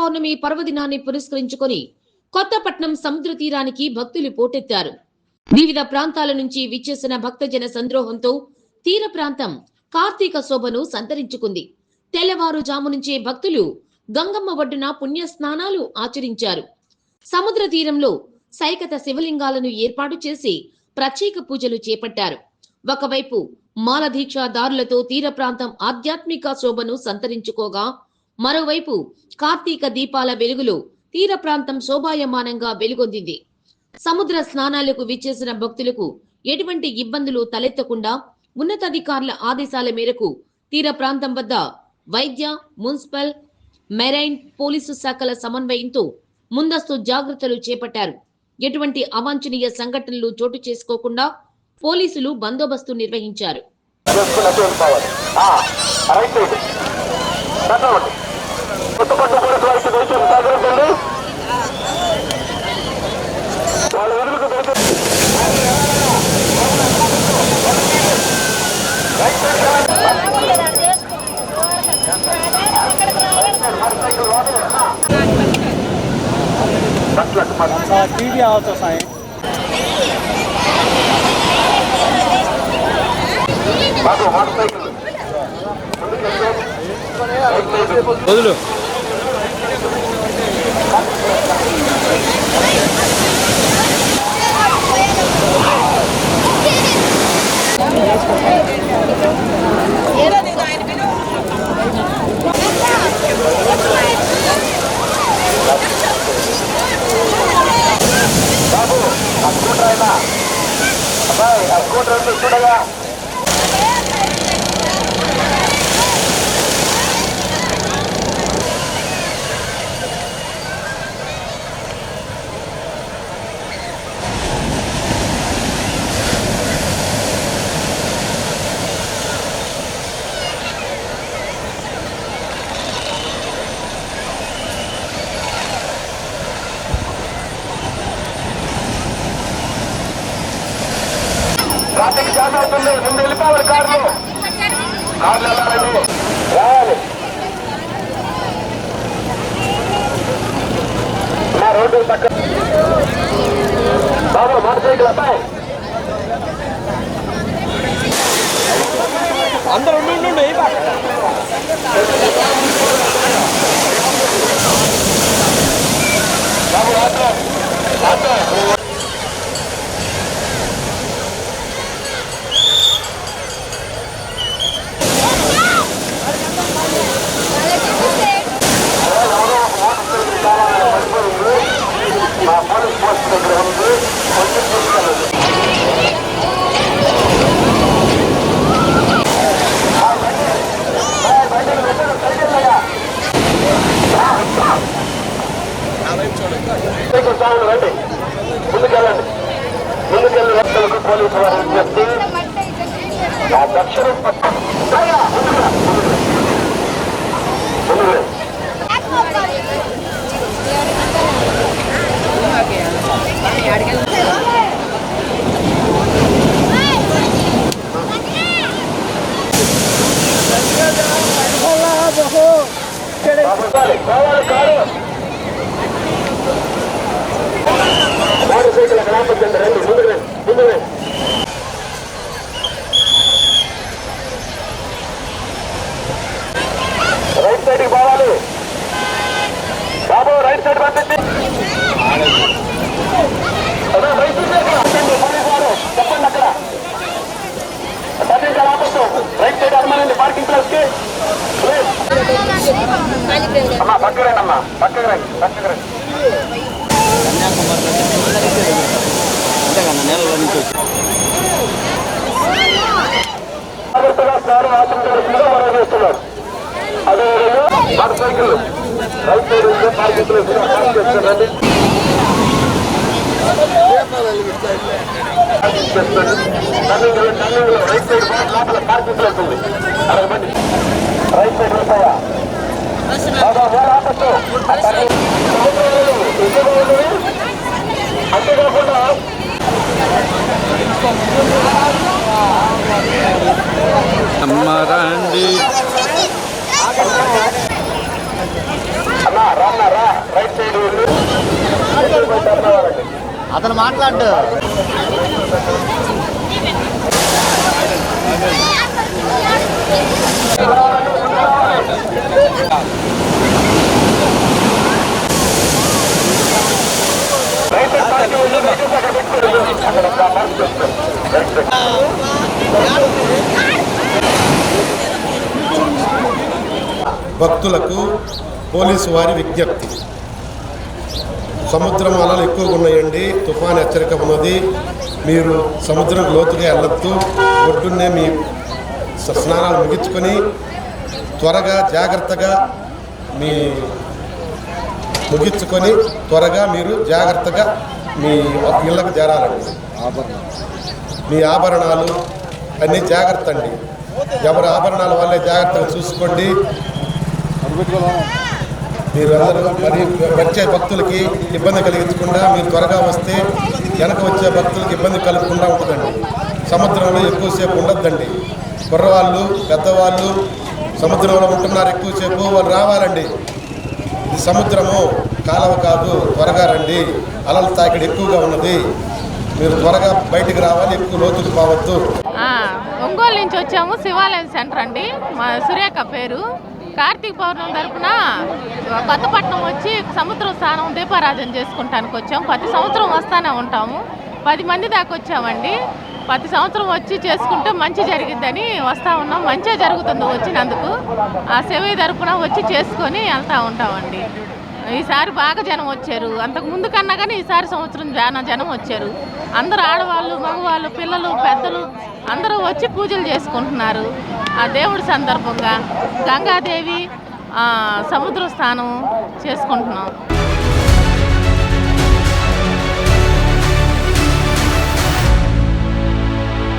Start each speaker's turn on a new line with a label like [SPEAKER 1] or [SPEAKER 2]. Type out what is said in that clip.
[SPEAKER 1] పౌర్ణమి పర్వదినాన్ని పురస్కరించుకొని కొత్తపట్నం సముద్ర తీరానికి భక్తులు పోటెత్తారు. వివిధ ప్రాంతాల నుంచి విచ్చేసిన భక్తజన సంద్రోహంతో తీర ప్రాంతం కార్తీక శోభను సంతరించుకుంది. తెల్లవారుజాము నుంచే భక్తులు గంగమ్మ ఒడ్డున పుణ్య స్నానాలు ఆచరించారు. సముద్ర తీరంలో సైకత శివలింగాలను ఏర్పాటు చేసి ప్రత్యేక పూజలు చేపట్టారు. ఒకవైపు మాలదీక్షాదారులతో తీర ప్రాంతం ఆధ్యాత్మిక శోభను సంతరించుకోగా మరోవైపు కార్తీక దీపాల వెలుగులో తీర ప్రాంతం శోభాయమానంగా వెలుగొందింది. సముద్ర స్నానాలకు విచ్చేసిన భక్తులకు ఎటువంటి ఇబ్బందులు తలెత్తకుండా ఉన్నతాధికారుల ఆదేశాల మేరకు తీర ప్రాంతం వద్ద వైద్య మున్సిపల్ మెరైన్ పోలీసు శాఖల సమన్వయంతో ముందస్తు జాగ్రత్తలు చేపట్టారు. ఎటువంటి అవాంఛనీయ సంఘటనలు చోటు చేసుకోకుండా పోలీసులు బందోబస్తు నిర్వహించారు.
[SPEAKER 2] చేసుకున్నటువంటి పోవాలి ఆ, రైట్ పోలీసు వారికి దయచేసి సహకరించండి వాళ్ళ ఎదురుకు దయచేసి
[SPEAKER 3] టీవీ సాయి
[SPEAKER 2] మోటార్ సైకిల్ ముందుకు వెళ్తే. Right side.
[SPEAKER 3] వదులు
[SPEAKER 2] బాబు ఆ స్కూటర్ అయినా అబ్బాయి ఆ స్కూటర్ ఉంది చూడగా ట్రాఫిక్ జామ్ అవుతుంది. ముందు వెళ్ళిపోవాలి కార్లు. కార్లు వెళ్ళాలండి రావాలి. మా రోడ్డు పక్క బాబు మోటార్ సైకిల్ అబ్బాయి. రండి ముందుకెళ్ళండి. ముందుకెళ్ళి వ్యక్తులకు పోలీసు విజ్ఞప్తి ఆ కావాలి కావాలి కారు మోటార్ సైకిల్ అక్కడ రండి ముందుకు ముందుకు రైట్ సైడ్కి పోవాలి. బాబు రైట్ సైడ్ పంపించి చెప్పండి అక్కడ. సర్వీస్ ఆపొద్దు. రైట్ సైడ్ అనుమానండి పార్కింగ్ అమ్మా పక్కకు రండి అమ్మా. పక్కకు రండి పక్కకు రండి.
[SPEAKER 3] నెలల నుంచి వచ్చి
[SPEAKER 2] అదేవిధంగా மறாண்டி అతను
[SPEAKER 4] మాట్లాడు
[SPEAKER 2] రైతు
[SPEAKER 5] భక్తులకు పోలీసు వారి విజ్ఞప్తి. సముద్రం అలలు ఎక్కువగా ఉన్నాయండి. తుఫాన్ హెచ్చరిక ఉన్నది. మీరు సముద్రం లోతుగా వెళ్ళొద్దు. ఒడ్డున్నే మీ స్నానాలు ముగించుకొని త్వరగా జాగ్రత్తగా మీ ముగించుకొని త్వరగా మీరు జాగ్రత్తగా మీ ఇళ్ళకు చేరాలండి. మీ ఆభరణాలు అన్నీ జాగ్రత్త అండి. ఎవరి ఆభరణాల వల్లే జాగ్రత్తగా చూసుకోండి. మీరు అందరూ మరి వచ్చే భక్తులకి ఇబ్బంది కలిగించకుండా మీరు త్వరగా వస్తే వెనక వచ్చే భక్తులకి ఇబ్బంది కలగకుండా ఉంటుందండి. సముద్రంలో ఎక్కువసేపు ఉండొద్దండి. కుర్రవాళ్ళు పెద్దవాళ్ళు సముద్రంలో ఉంటున్నారు ఎక్కువసేపు వాళ్ళు రావాలండి. ఇది సముద్రము కాలవ కాదు త్వరగా రండి. అలల తాకిడి ఎక్కువగా ఉన్నది. మీరు త్వరగా బయటికి రావాలి ఎక్కువ లోతుకు పోవద్దు.
[SPEAKER 6] ఒంగోలు నుంచి వచ్చాము. శివాలయం సెంటర్ అండి. మా సురేఖ పేరు. కార్తీక పౌర్ణమి తరపున కొత్తపట్నం వచ్చి సముద్రం స్నానం దీపారాధన చేసుకుంటానికి వచ్చాము. ప్రతి సంవత్సరం వస్తానే ఉంటాము. పది మంది దాకా వచ్చామండి. ప్రతి సంవత్సరం వచ్చి చేసుకుంటే మంచి జరిగిద్దని వస్తూ ఉన్నాం. మంచిగా జరుగుతుంది వచ్చినందుకు. ఆ శివయ్య తరపున వచ్చి చేసుకొని వెళ్తూ ఉంటామండి. ఈసారి బాగా జనం వచ్చారు. అంతకు ముందు కన్నా కానీ ఈసారి సంవత్సరం చాలా జనం వచ్చారు. అందరూ ఆడవాళ్ళు మగవాళ్ళు పిల్లలు పెద్దలు అందరూ వచ్చి పూజలు చేసుకుంటున్నారు. ఆ దేవుడి సందర్భంగా గంగాదేవి సముద్ర స్నానం చేసుకుంటున్నాం.